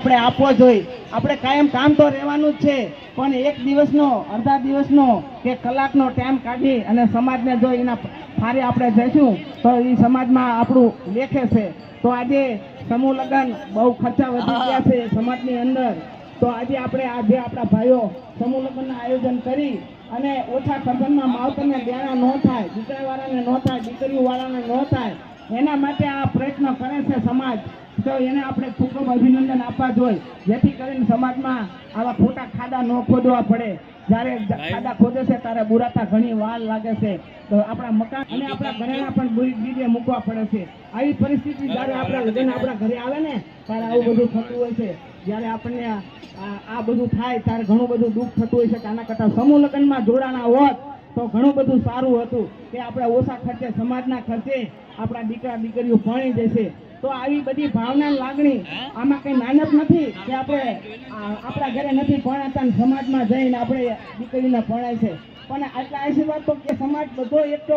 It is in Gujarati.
આપણે આપવો જોઈએ. આપણે કાયમ કામ તો રહેવાનું જ છે, પણ એક દિવસનો, અડધા દિવસનો કે કલાકનો ટાઈમ કાઢી અને સમાજને જો એના ફારે આપણે જઈશું, તો એ સમાજમાં આપણું લેખે છે. તો આજે સમૂહ લગ્ન બહુ ખર્ચા વધી ગયા છે સમાજની અંદર. તો આજે આપણે આજે આપણા ભાઈઓ સમૂહ લગ્નના આયોજન કરી અને ઓછા ખર્ચમાં માવતરને દેણા ન થાય, દીકરાવાળાને ન થાય દીકરીઓવાળાને ન થાય એના માટે આ પ્રયત્ન કરે છે સમાજ. તો એને આપણે ખૂબ ખૂબ અભિનંદન આપવા જોઈએ. જેથી કરીને સમાજમાં આવા ખોટા ખાડા ન ખોદવા પડે. જ્યારે ખાડા ખોદે છે ત્યારે બુરાતા ઘણી વાર લાગે છે. તો આપણા મકાન અને આપણા ઘરેણા પણ બુરી બીજે મૂકવા પડે છે. આવી પરિસ્થિતિ જ્યારે આપણા લગ્ન આપણા ઘરે આવે ને ત્યારે આવું બધું થતું હોય છે. જ્યારે આપણને આ આ બધું થાય ત્યારે ઘણું બધું દુઃખ થતું હોય છે કે આના કરતાં સમૂહ લગ્નમાં જોડાણા હોત તો ઘણું બધું સારું હતું કે આપણે ઓછા ખર્ચે, સમાજના ખર્ચે આપણા દીકરા, દીકરીઓ ભણી જશે. તો આવી બધી ભાવના લાગણી આમાં કઈ નાનક નથી કે આપણે આપણા ઘરે નથી ભણાતા સમાજમાં જઈને આપણે દીકરીને ભણાય છે. પણ આટલા આશીર્વાદ તો કે સમાજ બધો એકઠો